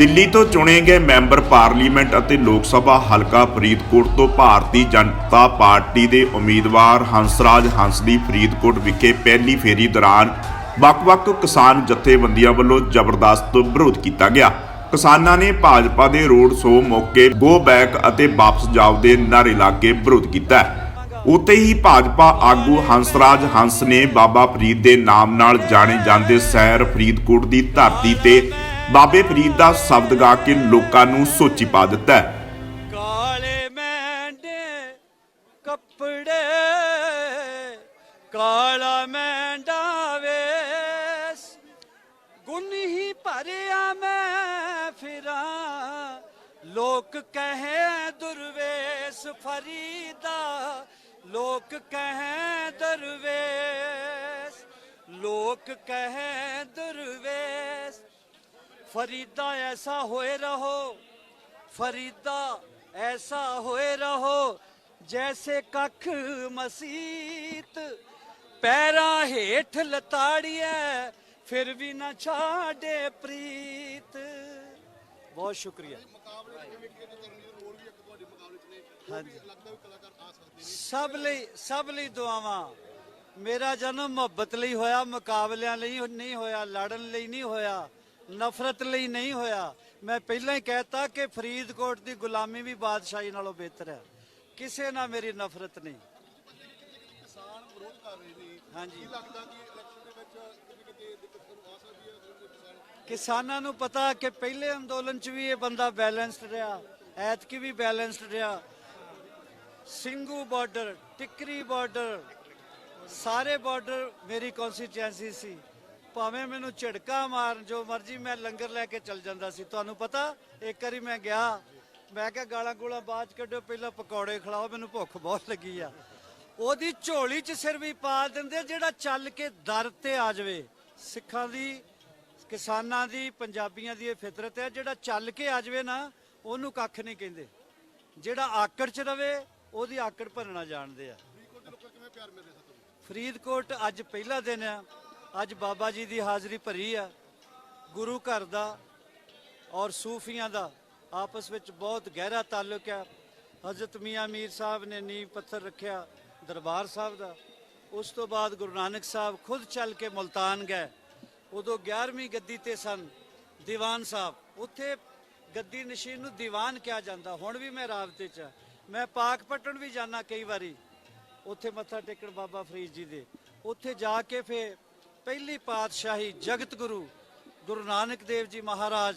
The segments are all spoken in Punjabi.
ਦਿੱਲੀ ਤੋਂ ਚੁਣੇ ਗਏ ਮੈਂਬਰ ਪਾਰਲੀਮੈਂਟ ਅਤੇ ਲੋਕ ਸਭਾ ਹਲਕਾ ਫਰੀਦਕੋਟ ਤੋਂ ਭਾਰਤੀ ਜਨਤਾ ਪਾਰਟੀ ਦੇ ਉਮੀਦਵਾਰ ਹੰਸਰਾਜ ਹੰਸ ਦੀ ਫਰੀਦਕੋਟ ਵਿਖੇ ਪਹਿਲੀ ਫੇਰੀ ਦੌਰਾਨ ਵੱਖ-ਵੱਖ ਕਿਸਾਨ ਜਥੇਬੰਦੀਆਂ ਵੱਲੋਂ ਜ਼ਬਰਦਸਤ ਵਿਰੋਧ ਕੀਤਾ ਗਿਆ। ਕਿਸਾਨਾਂ ਨੇ ਭਾਜਪਾ ਦੇ ਰੋਡ ਸ਼ੋਅ ਮੌਕੇ ਗੋ ਬੈਕ ਅਤੇ ਵਾਪਸ ਜਾਓ ਦੇ ਨਾਅਰੇ ਲਾ ਕੇ ਵਿਰੋਧ ਕੀਤਾ। ਉੱਤੇ ਹੀ ਭਾਜਪਾ ਆਗੂ ਹੰਸਰਾਜ ਹੰਸ ਨੇ ਬਾਬਾ ਫਰੀਦ ਦੇ ਨਾਮ ਨਾਲ ਜਾਣੇ ਜਾਂਦੇ ਸ਼ਹਿਰ ਫਰੀਦਕੋਟ ਦੀ ਧਰਤੀ ਤੇ ਬਾਬੇ ਫਰੀਦ ਦਾ ਸ਼ਬਦ ਗਾ ਕੇ ਲੋਕਾਂ ਨੂੰ ਸੋਚੀ ਪਾ ਦਿੱਤਾ ਹੈ। ਕਾਲੇ ਮੈਂਡੇ, ਕੱਪੜੇ, ਕਾਲਾ ਮੈਂਡਾ ਵੇਸ। ਗੁੰਨਹੀ ਭਰਿਆ ਮੈਂ ਫਿਰਾਂ, ਲੋਕ ਕਹੇ ਦੁਰਵੇਸ਼ ਫਰੀਦਾ, ਲੋਕ ਕਹੇ ਦਰਵੇਸ਼, ਲੋਕ ਕਹੇ ਦੁਰਵੇਸ਼। ਫਰੀਦਾ ਐਸਾ ਹੋਏ ਰਹੋ, ਫਰੀਦਾ ਐਸਾ ਹੋਏ ਰਹੋ, ਜੈਸੇ ਕੱਖ ਮਸੀਤ। ਪੈਰਾਂ ਹੇਠ ਲਤਾੜੀਐ, ਫਿਰ ਵੀ ਨਾ ਛਾੜੇ ਪ੍ਰੀਤ। ਬਹੁਤ ਸ਼ੁਕਰੀਆ। ਸਭ ਲਈ ਸਭ ਲਈ ਦੁਆਵਾਂ। ਮੇਰਾ ਜਨਮ ਮੁਹੱਬਤ ਲਈ ਹੋਇਆ, ਮੁਕਾਬਲਿਆਂ ਲਈ ਨਹੀਂ ਹੋਇਆ, ਲੜਨ ਲਈ ਨਹੀਂ ਹੋਇਆ। ਨਫ਼ਰਤ ਲਈ ਨਹੀਂ ਹੋਇਆ। ਮੈਂ ਪਹਿਲਾਂ ਹੀ ਕਹਿਤਾ ਕਿ ਫਰੀਦਕੋਟ ਦੀ ਗੁਲਾਮੀ ਵੀ ਬਾਦਸ਼ਾਹੀ ਨਾਲੋਂ ਬਿਹਤਰ ਹੈ। ਕਿਸੇ ਨਾਲ ਮੇਰੀ ਨਫ਼ਰਤ ਨਹੀਂ। ਕਿਸਾਨ ਵਿਰੋਧ ਕਰ ਰਹੇ ਨੇ। ਹਾਂਜੀ। ਕੀ ਲੱਗਦਾ ਕਿ ਇਲੈਕਸ਼ਨ ਦੇ ਵਿੱਚ ਕਿਤੇ ਕਿਤੇ ਦਿੱਕਤ ਤੁਹਾਨੂੰ ਆ ਸਕਦੀ ਹੈ? ਕਿਉਂਕਿ ਕਿਸਾਨ ਕਿਸਾਨਾਂ ਨੂੰ ਪਤਾ ਕਿ ਪਹਿਲੇ ਅੰਦੋਲਨ 'ਚ ਵੀ ਇਹ ਬੰਦਾ ਬੈਲੈਂਸਡ ਰਿਹਾ। ਐਤਕੀ ਵੀ ਬੈਲੈਂਸਡ ਰਿਹਾ। ਸਿੰਘੂ ਬਾਰਡਰ ਟਿਕਰੀ ਬਾਰਡਰ ਸਾਰੇ ਬਾਰਡਰ ਮੇਰੀ ਕਨਸਟੀਚੁਐਂਸੀ ਸੀ। ਭਾਵੇਂ ਮੈਨੂੰ ਝਟਕਾ ਮਾਰਨ ਜੋ ਮਰਜ਼ੀ ਮੈਂ ਲੰਗਰ ਲੈ ਕੇ ਚੱਲ ਜਾਂਦਾ ਸੀ ਤੁਹਾਨੂੰ ਪਤਾ ਇੱਕ ਵਾਰੀ ਮੈਂ ਗਿਆ ਮੈਂ ਕਿਹਾ ਗਾਲਾਂ ਗੋਲਾਂ ਬਾਅਦ 'ਚ ਕੱਢਿਓ ਪਹਿਲਾਂ ਪਕੌੜੇ ਖਿਲਾਓ ਮੈਨੂੰ ਭੁੱਖ ਬਹੁਤ ਲੱਗੀ ਆ। ਉਹਦੀ ਝੋਲੀ 'ਚ ਸਿਰ ਵੀ ਪਾ ਦਿੰਦੇ ਜਿਹੜਾ ਚੱਲ ਕੇ ਦਰ ਤੇ ਆ ਜਾਵੇ। ਸਿੱਖਾਂ ਦੀ ਕਿਸਾਨਾਂ ਦੀ ਪੰਜਾਬੀਆਂ ਦੀ ਇਹ ਫਿਤਰਤ ਹੈ ਜਿਹੜਾ ਚੱਲ ਕੇ ਆ ਜਾਵੇ ਨਾ ਉਹਨੂੰ ਕੱਖ ਨਹੀਂ ਕਹਿੰਦੇ। ਜਿਹੜਾ ਆਕੜ 'ਚ ਰਵੇ ਉਹਦੀ ਆਕੜ ਭਰਨਾ ਜਾਣਦੇ ਆ। ਫਰੀਦਕੋਟ ਅੱਜ ਪਹਿਲਾ ਦਿਨ ਆ। ਅੱਜ ਬਾਬਾ ਜੀ ਦੀ ਹਾਜ਼ਰੀ ਭਰੀ ਆ। ਗੁਰੂ ਘਰ ਦਾ ਔਰ ਸੂਫੀਆਂ ਦਾ ਆਪਸ ਵਿੱਚ ਬਹੁਤ ਗਹਿਰਾ ਤਾਲੁਕ ਹੈ ਹਜ਼ਰਤ ਮੀਆਂ ਮੀਰ ਸਾਹਿਬ ਨੇ ਨੀਂਹ ਪੱਥਰ ਰੱਖਿਆ ਦਰਬਾਰ ਸਾਹਿਬ ਦਾ। ਉਸ ਤੋਂ ਬਾਅਦ ਗੁਰੂ ਨਾਨਕ ਸਾਹਿਬ ਖੁਦ ਚੱਲ ਕੇ ਮੁਲਤਾਨ ਗਏ। ਉਦੋਂ 11ਵੀਂ ਗੱਦੀ ਤੇ ਸਨ ਦੀਵਾਨ ਸਾਹਿਬ। ਉੱਥੇ ਗੱਦੀ ਨਸ਼ੀਨ ਨੂੰ ਦੀਵਾਨ ਕਿਹਾ ਜਾਂਦਾ। ਹੁਣ ਵੀ ਮੈਂ ਰਾਬਤੇ 'ਚ ਆ। ਮੈਂ ਪਾਕ ਪਟਣ ਵੀ ਜਾਣਾ ਕਈ ਵਾਰੀ। ਉੱਥੇ ਮੱਥਾ ਟੇਕਣ ਬਾਬਾ ਫਰੀਦ ਜੀ ਦੇ। ਉੱਥੇ ਜਾ ਕੇ ਫੇ ਪਹਿਲੀ ਪਾਤਸ਼ਾਹੀ ਜਗਤ ਗੁਰੂ ਗੁਰੂ ਨਾਨਕ ਦੇਵ ਜੀ ਮਹਾਰਾਜ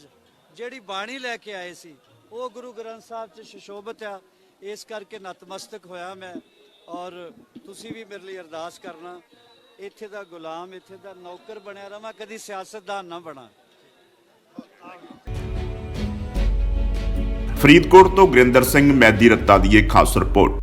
ਜਿਹੜੀ ਬਾਣੀ ਲੈ ਕੇ ਆਏ ਸੀ, ਉਹ ਗੁਰੂ ਗ੍ਰੰਥ ਸਾਹਿਬ 'ਚ ਸ਼ਸ਼ੋਭਤ ਆ। ਇਸ ਕਰਕੇ ਨਤਮਸਤਕ ਹੋਇਆ ਮੈਂ ਔਰ ਤੁਸੀਂ ਵੀ ਮੇਰੇ ਲਈ ਅਰਦਾਸ ਕਰਨਾ, ਇੱਥੇ ਦਾ ਗੁਲਾਮ, ਇੱਥੇ ਦਾ ਨੌਕਰ ਬਣਿਆ ਰਵਾਂ, ਕਦੀ ਸਿਆਸਤਦਾਨ ਨਾ ਬਣਾ। ਫਰੀਦਕੋਟ ਤੋਂ ਗੁਰਿੰਦਰ ਸਿੰਘ, ਮੈਦੀ ਰੱਤਾ ਦੀ ਇਹ ਖਾਸ ਰਿਪੋਰਟ।